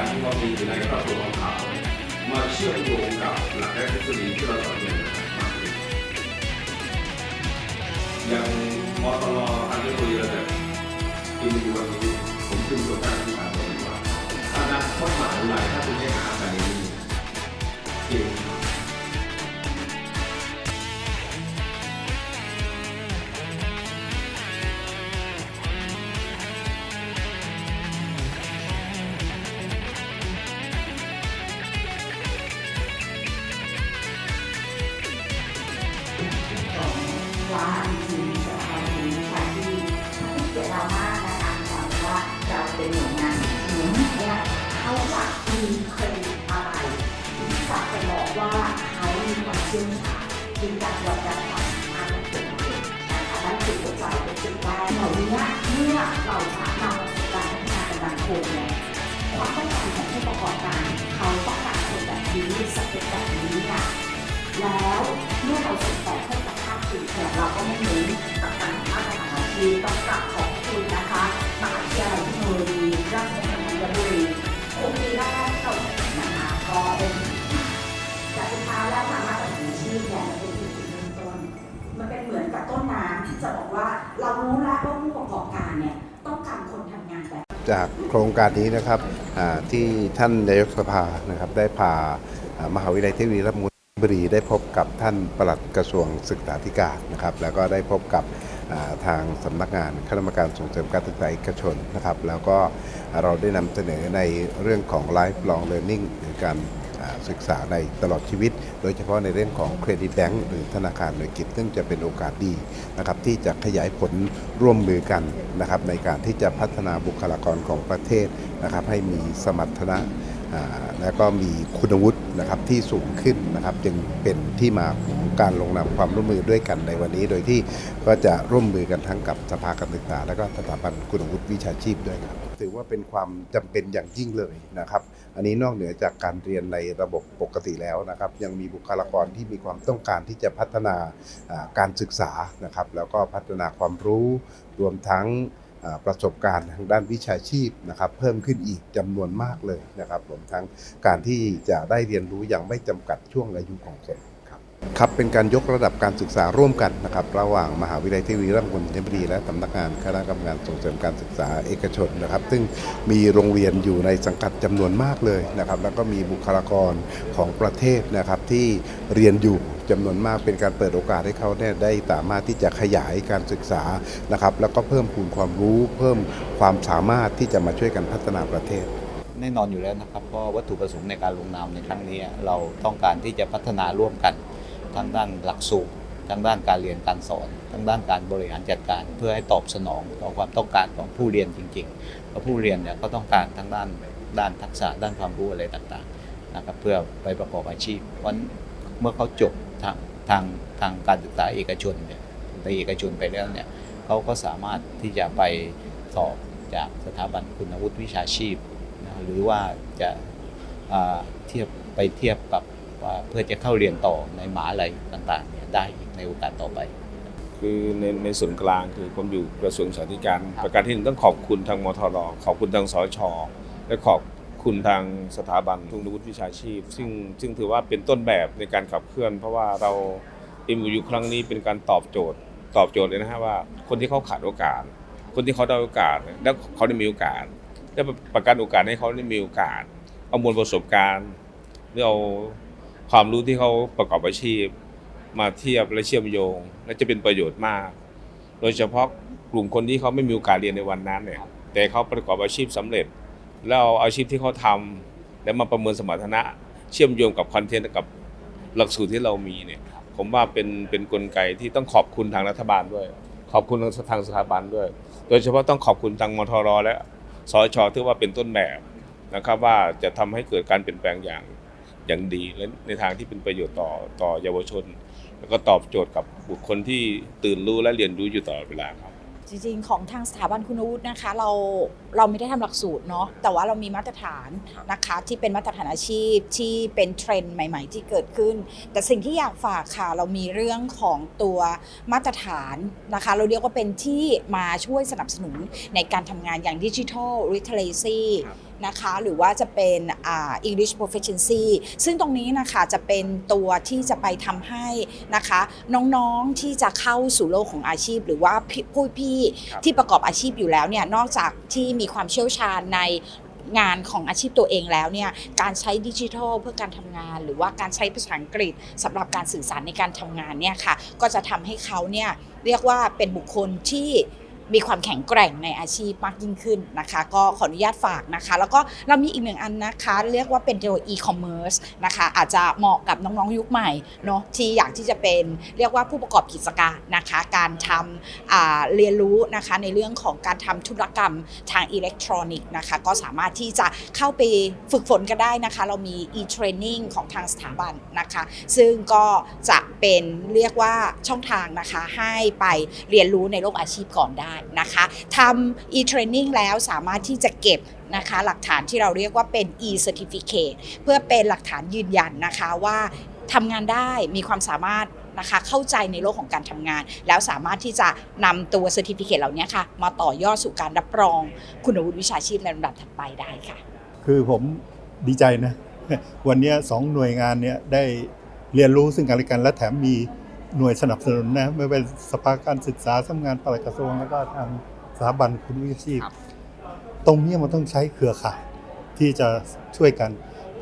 การที่เรามีอยู่ในครอบครัวของเขามาเชื่อมโยงกับหลักและทฤษฎีที่เราสอนเรียนมาอย่างมตลอันนี้คุยระดับที่มีอยู่วันนี้ผมจึงตัวการที่ถามผมว่าอนาคตมหาวิทยาลัยถ้าคุณไม่หาอะไเรามากนะคะถามว่าเราเป็นหน่วยงานหนุนเนี่ยเขาจะมีเครดิตอะไรที่จะไปบอกว่าเขามีความเชี่ยวชาญมีการยอมรับความสามารถของตัวเองนะคะนั่นคือหัวใจเป็นจุดแรกเหล่านี้เมื่อเราจะนำประสบการพัฒนาเป็นดังคงเนี่ยความต้องการของผู้ประกอบการเขาต้องการคนแบบนี้สเปคแบบนี้ค่ะแล้วเมื่อเราส่งต่อให้กับภาคสื่อเนี่ยเราก็ไม่เน้นกับการมาตรฐานอาชีพต้องกลับขอบ รารู้แล้วว่าผู้ประกอบการเนี่ยต้องการคนทำงานแบบ จากโครงการนี้นะครับอ่าที่ท่านนายกสภานะครับได้พาอ่ามหาวิทยาลัยเทคโนโลยีราชมงคลบุรีได้พบกับท่านปลัดกระทรวงศึกษาธิการนะครับ แล้วก็ได้พบกับอ่าทางสำนักงานคณะกรรมการส่งเสริมการศึกษาเอกชนนะครับ แล้วก็เราได้นำเสนอในเรื่องของ lifelong learning หรือการ ศึกษาในตลอดชีวิต โดยเฉพาะในเรื่องของเครดิตแบงก์หรือธนาคารหน่วยกิจ ซึ่งจะเป็นโอกาสดีนะครับที่จะขยายผลร่วมมือกันนะครับในการที่จะพัฒนาบุคลากรของประเทศนะครับให้มีสมรรถนะ และก็มีคุณวุฒินะครับที่สูงขึ้นนะครับ จึงเป็นที่มาของการลงนามความร่วมมือด้วยกันในวันนี้ โดยที่ก็จะร่วมมือกันทั้งกับสภาการศึกษา และก็สถาบันคุณวุฒิวิชาชีพด้วยครับ ถือว่าเป็นความจำเป็นอย่างยิ่งเลยนะครับ อันนี้นอกเหนือจากการเรียนในระบบปกติแล้วนะครับ ยังมีบุคลากรที่มีความต้องการที่จะพัฒนาการศึกษานะครับ แล้วก็พัฒนาความรู้รวมทั้ง ประสบการณ์ทางด้านวิชาชีพนะครับเพิ่มขึ้นอีกจำนวนมากเลยนะครับรวมทั้งการที่จะได้เรียนรู้อย่างไม่จำกัดช่วงอายุของตนครับครับเป็นการยกระดับการศึกษาร่วมกันนะครับระหว่างมหาวิทยาลัยเทคโนโลยีราชมงคลธัญบุรีและสำนักงานคณะกรรมการส่งเสริมการศึกษาเอกชนนะครับ ซึ่งมีโรงเรียนอยู่ในสังกัดจำนวนมากเลยนะครับแล้วก็มีบุคลากรของประเทศนะครับที่เรียนอยู่ จำนวนมากเป็นการเปิดโอกาสให้เขาเนี่ยได้สามารถที่จะขยายการศึกษานะครับ แล้วก็เพิ่มพูนความรู้ เพิ่มความสามารถที่จะมาช่วยกันพัฒนาประเทศแน่นอนอยู่แล้วนะครับเพราะวัตถุประสงค์ในการลงนามในครั้งนี้ เราต้องการที่จะพัฒนาร่วมกันทั้งด้านหลักสูตรทั้งด้านการเรียนการสอนทั้งด้านการบริหารจัดการ เพื่อให้ตอบสนองต่อความต้องการของผู้เรียนจริงๆเพราะผู้เรียนเนี่ยก็ต้องการทั้งด้านด้านทักษะด้านความรู้อะไรต่างๆนะครับเพื่อไปประกอบอาชีพวันเมื่อเขาจบ ทางทางทางการศึกษาเอกชนเนี่ยในเอกชนไปแล้วเนี่ยเขาก็สามารถที่จะไปสอบจากสถาบันคุณวุฒิวิชาชีพนะหรือว่าจะเทียบไปเทียบกับว่าเพื่อจะเข้าเรียนต่อในมหาลัยต่างๆเนี่ยได้ในโอกาสต่อไป คือในในส่วนกลางคือผมอยู่กระทรวงสาธารณสุขครับประการที่หนึ่งต้องขอบคุณทางมทรขอบคุณทางสชและขอบ คุณทางสถาบันทุนวุฒิวิชาชีพ ซึ่งซึ่งถือว่าเป็นต้นแบบในการขับเคลื่อน เพราะว่าเราเอ็มยูครั้งนี้เป็นการตอบโจทย์ ตอบโจทย์เลยนะฮะว่า คนที่เขาขาดโอกาส คนที่เขาได้โอกาส แล้วเขาได้มีโอกาสได้ประกันโอกาสให้เขาได้มีโอกาส เอามวลประสบการณ์หรือเอาความรู้ที่เขาประกอบอาชีพ มาเทียบและเชื่อมโยง และจะเป็นประโยชน์มาก โดยเฉพาะกลุ่มคนที่เขาไม่มีโอกาสเรียนในวันนั้นเนี่ยแต่เขาประกอบอาชีพสำเร็จ แล้วเอาอาชีพที่เขาทำแล้วมาประเมินสมรรถนะ เชื่อมโยงกับคอนเทนต์กับหลักสูตรที่เรามีเนี่ยผมว่าเป็นเป็นกลไกที่ต้องขอบคุณทางรัฐบาลด้วย ขอบคุณทางทางสถาบันด้วย โดยเฉพาะต้องขอบคุณทางมทรและสชที่ว่าเป็นต้นแบบนะครับว่าจะทำให้เกิดการเปลี่ยนแปลงอย่างอย่างดีและในทางที่เป็นประโยชน์ต่อต่อเยาวชน แล้วก็ตอบโจทย์กับบุคคลที่ตื่นรู้และเรียนรู้อยู่ตลอดเวลาครับ จริงๆ ของทางสถาบันคุณวุฒินะคะ เราเราไม่ได้ทำหลักสูตรเนาะแต่ว่าเรามีมาตรฐานนะคะที่เป็นมาตรฐานอาชีพที่เป็นเทรนด์ใหม่ ๆ ที่เกิดขึ้น แต่สิ่งที่อยากฝากค่ะ เรามีเรื่องของตัวมาตรฐานนะคะ เราเรียกว่าเป็นที่มาช่วยสนับสนุนในการทำงานอย่างดิจิทัลริทเลซี่ นะคะหรือว่าจะเป็นอ่า English proficiency ซึ่งตรงนี้นะคะจะเป็นตัวที่จะไปทำให้นะคะน้องๆที่จะเข้าสู่โลกของอาชีพ หรือว่าพี่ผู้พี่ที่ประกอบอาชีพอยู่แล้วเนี่ยนอกจากที่มีความเชี่ยวชาญในงานของอาชีพตัวเองแล้วเนี่ยการใช้ดิจิทัลเพื่อการทำงาน หรือว่าการใช้ภาษาอังกฤษสำหรับการสื่อสารในการทำงานเนี่ยค่ะก็จะทำให้เขาเนี่ยเรียกว่าเป็นบุคคลที่ มีความแข็งแกร่งในอาชีพมากยิ่งขึ้นนะคะ ก็ขออนุญาตฝากนะคะ แล้วก็เรามีอีกหนึ่งอันนะคะ เรียกว่าเป็นตัว e-commerce นะคะ อาจจะเหมาะกับน้องๆยุคใหม่เนาะที่อยากที่จะเป็นเรียกว่าผู้ประกอบกิจการนะคะ การทำเรียนรู้นะคะในเรื่องของการทำธุรกรรมทางอิเล็กทรอนิกส์นะคะ ก็สามารถที่จะเข้าไปฝึกฝนกันได้นะคะ เรามี e-training ของทางสถาบันนะคะ ซึ่งก็จะเป็นเรียกว่าช่องทางนะคะให้ไปเรียนรู้ในโลกอาชีพก่อนได้นะคะทำ e-training แล้วสามารถที่จะเก็บนะคะหลักฐานที่เราเรียกว่าเป็น e-certificate เพื่อเป็นหลักฐานยืนยันนะคะว่าทำงานได้มีความสามารถนะคะเข้าใจในโลกของการทำงาน แล้วสามารถที่จะนำตัว certificate เหล่านี้ค่ะ มาต่อยอดสู่การรับรองคุณวุฒิวิชาชีพในลำดับถัดไปได้ค่ะ คือผมดีใจนะ วันนี้สองหน่วยงานเนี้ยได้เรียนรู้ซึ่งกันและกันและแถมมี หน่วยสนับสนุนนะไม่เป็นสภาการศึกษาสำนักงานปลัดกระทรวงแล้วก็ทางสถาบันคุณวิชีพตรงเนี้ยมันต้องใช้เครือข่ายที่จะช่วยกัน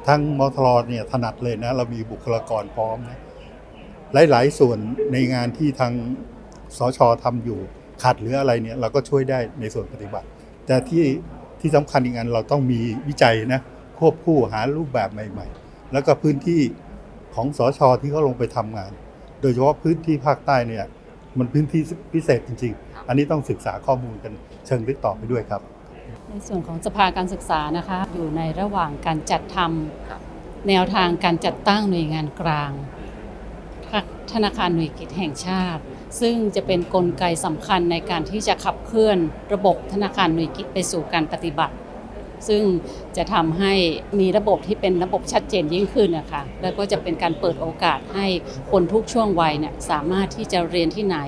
ทั้งมทรเนี่ยถนัดเลยนะ เรามีบุคลากรพร้อมนะ หลาย ๆ ส่วนในงานที่ทางสชทำอยู่ขาดเหลืออะไรเนี่ย เราก็ช่วยได้ในส่วนปฏิบัติ แต่ที่ที่สำคัญอีกอันเราต้องมีวิจัยนะควบคู่หารูปแบบใหม่ ๆ แล้วก็พื้นที่ของสชที่เขาลงไปทำงาน โดยเฉพาะพื้นที่ภาคใต้เนี่ยมันพื้นที่พิเศษจริง ๆ อันนี้ต้องศึกษาข้อมูลกันเชิงลึกต่อไปด้วยครับ ในส่วนของสภาการศึกษานะคะอยู่ในระหว่างการจัดทำแนวทางการจัดตั้งหน่วยงานกลางธนาคารหน่วยกิจแห่งชาติ ซึ่งจะเป็นนกลไกสำคัญในการที่จะขับเคลื่อนระบบธนาคารหน่วยกิจไปสู่การปฏิบัติ ซึ่งจะทำให้มีระบบที่เป็นระบบชัดเจนยิ่งขึ้นนะคะแล้วก็จะเป็นการเปิดโอกาสให้คนทุกช่วงวัยเนี่ยสามารถที่จะเรียนที่ไหน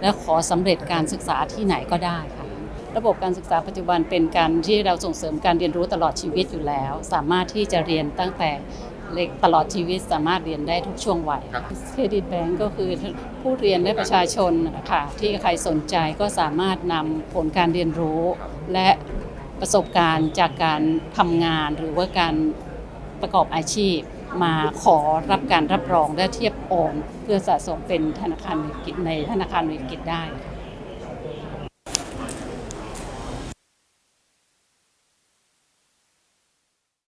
และขอสำเร็จการศึกษาที่ไหนก็ได้ค่ะระบบการศึกษาปัจจุบันเป็นการที่เราส่งเสริมการเรียนรู้ตลอดชีวิตอยู่แล้ว สามารถที่จะเรียนตั้งแต่เล็กตลอดชีวิตสามารถเรียนได้ทุกช่วงวัยเครดิตแบงก์ก็คือผู้เรียนและประชาชนค่ะที่ใครสนใจก็สามารถนำผลการเรียนรู้ และ ประสบการณ์จากการทำงานหรือว่าการประกอบอาชีพ มาขอรับการรับรองและเทียบโอนเพื่อสะสมเป็นธนาคารหน่วยกิจในธนาคารหน่วยกิจได้